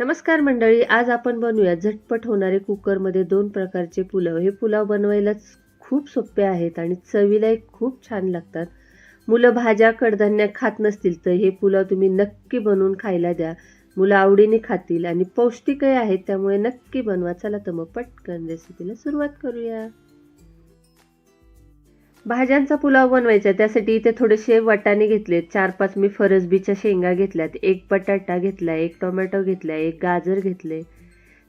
नमस्कार मंडळी आज आपण बनवूया झटपट होणारे कुकरमध्ये दोन प्रकारचे पुलाव. हे पुलाव बनवायलाच खूप सोपे आहेत आणि चवीलाही खूप छान लागतात. मुलं भाज्या कडधान्य खात नसतील तर हे पुलाव तुम्ही नक्की बनवून खायला द्या. मुलं आवडीने खातील आणि पौष्टिकही आहेत त्यामुळे नक्की बनवा. चला तर मग पटकन रेसिपीला सुरुवात करूया. भाज्यांचा पुलाव बनवायचा आहे त्यासाठी इथे थोडेसे वाटाणे घेतलेत. चार पाच मी फरसबीच्या शेंगा घेतल्यात. एक बटाटा घेतला एक टोमॅटो घेतला एक गाजर घेतले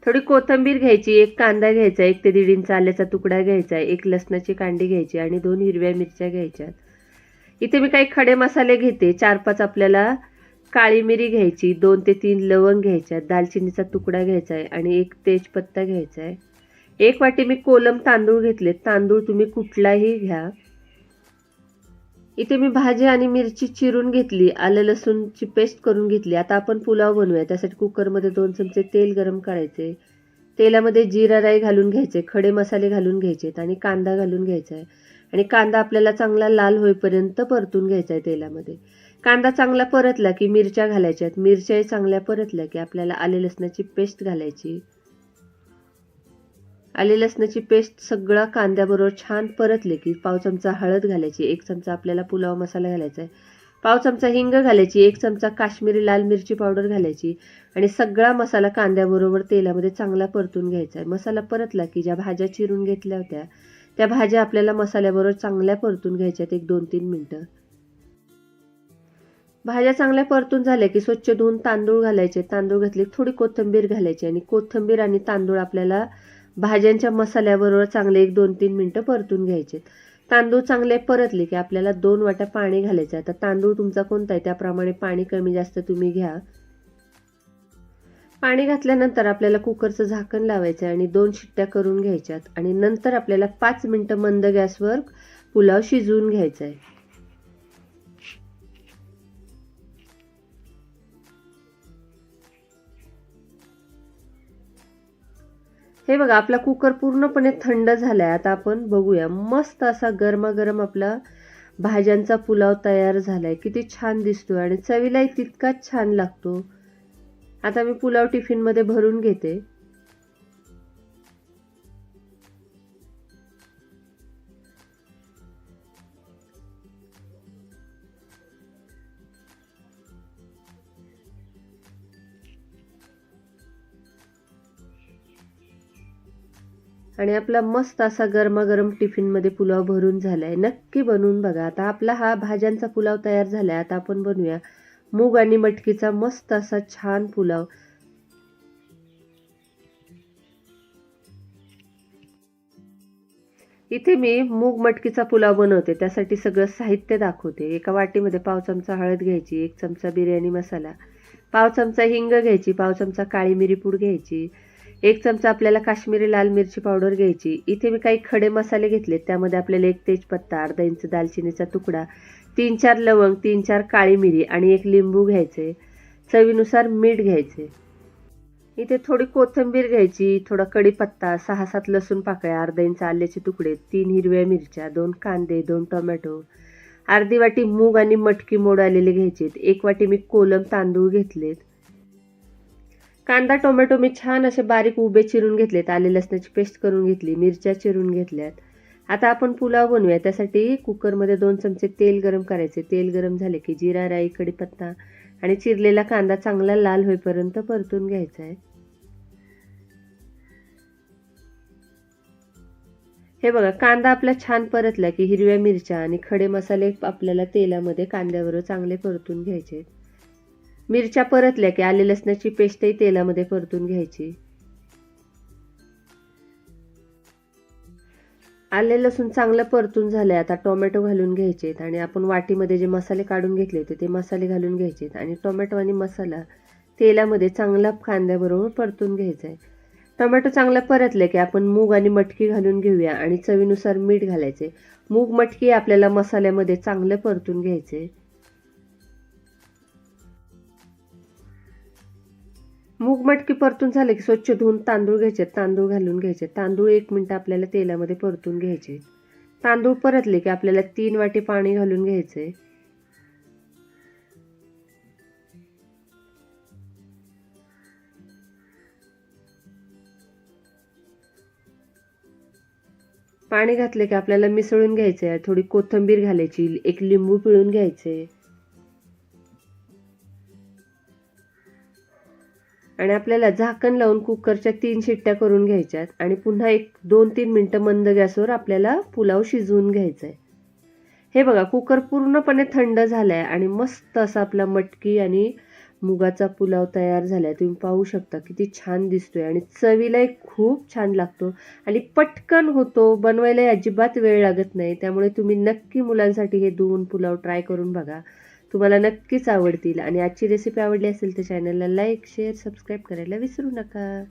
थोडी कोथिंबीर घ्यायची एक कांदा घ्यायचा एक ते दीड इंच आल्याचा तुकडा घ्यायचा एक लसणाची कांडी घ्यायची आणि दोन हिरव्या मिरच्या घ्यायच्या इथे मी काही खडे मसाले घेते. चार पाच आपल्याला काळी मिरी घ्यायची दोन ते तीन लवंग घ्यायच्या दालचिनीचा तुकडा घ्यायचा आहे आणि एक तेजपत्ता घ्यायचा आहे एक वाटी मी कोलम तांदूळ घेतले तांदूळ तुम्ही कुठलाही घ्या. इथे मी भाजी आणि मिरची चिरून घेतली आलं लसूणची पेस्ट करून घेतली. आता आपण पुलाव बनवूया. त्यासाठी कुकरमध्ये दोन चमचे तेल गरम करायचे. तेलामध्ये जिरा राई घालून घ्यायचे खडे मसाले घालून घ्यायचे आणि कांदा घालून घ्यायचा आहे. आणि कांदा आपल्याला चांगला लाल होईपर्यंत परतून घ्यायचा आहे तेलामध्ये. कांदा चांगला परतला की मिरच्या घालायच्या आहेत. मिरच्याही चांगल्या परतल्या की आपल्याला आले लसणाची पेस्ट घालायची. आले लसणाची पेस्ट सगळा कांद्याबरोबर छान परतले की पाव चमचा हळद घालायची एक चमचा आपल्याला पुलाव मसाला घालायचा आहे. पाव चमचा हिंग घालायची एक चमचा काश्मीरी लाल मिरची पावडर घालायची आणि सगळा मसाला कांद्याबरोबर तेलामध्ये चांगला परतून घ्यायचा आहे. मसाला परतला की ज्या भाज्या चिरून घेतल्या होत्या त्या भाज्या आपल्याला मसाल्याबरोबर चांगल्या परतून घ्यायच्यात एक दोन तीन मिनटं. भाज्या चांगल्या परतून झाल्या की स्वच्छ धुवून तांदूळ घालायचे. तांदूळ घातले थोडी कोथिंबीर घालायची आणि कोथिंबीर आणि तांदूळ आपल्याला भाज्यांच्या मसाल्याबरोबर चांगले एक दोन तीन मिनटं परतून घ्यायचे तांदूळ चांगले परतले की आपल्याला दोन वाट्या पाणी घालायचं आहे. तर तांदूळ तुमचा कोणता आहे? त्याप्रमाणे पाणी कमी जास्त तुम्ही घ्या. पाणी घातल्यानंतर आपल्याला कुकरचं झाकण लावायचं आहे आणि दोन शिट्ट्या करून घ्यायच्यात. आणि नंतर आपल्याला पाच मिनटं मंद गॅसवर पुलाव शिजवून घ्यायचा आहे. हे बघा आपला कुकर पूर्णपणे थंड झाला आहे आता आपण बघूया. मस्त असा गरमागरम आपला भाज्यांचा पुलाव तयार झाला आहे किती छान दिसतो आणि चवीलाही तितकाच छान लागतो. आता मी पुलाव टिफिनमध्ये भरून घेते. आणि आपला मस्त असा गरमागरम टिफिनमध्ये पुलाव भरून झालाय. नक्की बनवून बघा. आता आपला हा भाज्यांचा पुलाव तयार झालाय. आता आपण बनवूया मूग आणि मटकीचा मस्त असा छान पुलाव. इथे मी मूग मटकीचा पुलाव बनवते. त्यासाठी सगळं साहित्य दाखवते. एका वाटीमध्ये पाव चमचा हळद घ्यायची एक चमचा बिर्याणी मसाला पाव चमचा हिंग घ्यायची पाव चमचा काळी मिरी पूड घ्यायची एक चमचा आपल्याला काश्मीरी लाल मिरची पावडर घ्यायची. इथे मी काही खडे मसाले घेतले त्यामध्ये आपल्याला एक तेजपत्ता अर्धा इंच दालचिनीचा तुकडा तीन चार लवंग तीन चार काळी मिरी आणि एक लिंबू घ्यायचे. चवीनुसार मीठ घ्यायचे. इथे थोडी कोथिंबीर घ्यायची थोडा कढीपत्ता सहा सात लसूण पाकळ्या अर्धा इंच आल्याचे तुकडे तीन हिरव्या मिरच्या दोन कांदे दोन टोमॅटो अर्धी वाटी मूग आणि मटकी मोड आलेले घ्यायचेत. एक वाटी मी कोलम तांदूळ घेतलेत. कांदा टोमॅटो मी छान असे बारीक उभे चिरून घेतलेत. आले लसणाची पेस्ट करून घेतली मिरच्या चिरून घेतल्यात. आता आपण पुलाव बनवूया. त्यासाठी कुकरमध्ये दोन चमचे तेल गरम करायचे. तेल गरम झाले की जिरा राई कढीपत्ता आणि चिरलेला कांदा चांगला लाल होईपर्यंत परतून घ्यायचा आहे. हे बघा कांदा आपला छान परतला की हिरव्या मिरच्या आणि खडे मसाले आपल्याला तेलामध्ये कांद्यावर चांगले परतून घ्यायचे मिरच्या परतल्या की आले लसणाची पेस्टही तेलामध्ये परतून घ्यायची. आले लसूण चांगलं परतून झालंय. आता टोमॅटो घालून घ्यायचेत आणि आपण वाटीमध्ये जे मसाले काढून घेतले होते ते मसाले घालून घ्यायचेत आणि टोमॅटो आणि मसाला तेलामध्ये चांगला कांद्याबरोबर परतून घ्यायचा आहे. टोमॅटो चांगला परतले की आपण मूग आणि मटकी घालून घेऊया आणि चवीनुसार मीठ घालायचे. मूग मटकी आपल्याला मसाल्यामध्ये चांगलं परतून घ्यायचे. मूग मटकी परतून झाले की स्वच्छ धुवून तांदूळ घ्यायचे. तांदूळ घालून घ्यायचे. तांदूळ एक मिनटं आपल्याला तेलामध्ये परतून घ्यायचे. तांदूळ परतले की आपल्याला तीन वाटी पाणी घालून घ्यायचे. पाणी घातले की आपल्याला मिसळून घ्यायचे. थोडी कोथंबीर घालायची. एक लिंबू पिळून घ्यायचे. आणि आपल्याला झाकण लावून कुकरच्या तीन शिट्ट्या करून घ्यायच्यात आणि पुन्हा एक दोन तीन मिनटं मंद गॅसवर आपल्याला पुलाव शिजवून घ्यायचा आहे हे बघा कुकर पूर्णपणे थंड झालाय आणि मस्त असा आपला मटकी आणि मुगाचा पुलाव तयार झालाय. तुम्ही पाहू शकता किती छान दिसतोय आणि चवीलाही खूप छान लागतो. आणि पटकन होतो बनवायला अजिबात वेळ लागत नाही. त्यामुळे तुम्ही नक्की मुलांसाठी हे दोन पुलाव ट्राय करून बघा. तुम्हाला नक्कीच आवडतील. आणि आजची रेसिपी आवडली असेल तर चॅनलला लाईक शेअर सबस्क्राईब करायला विसरू नका.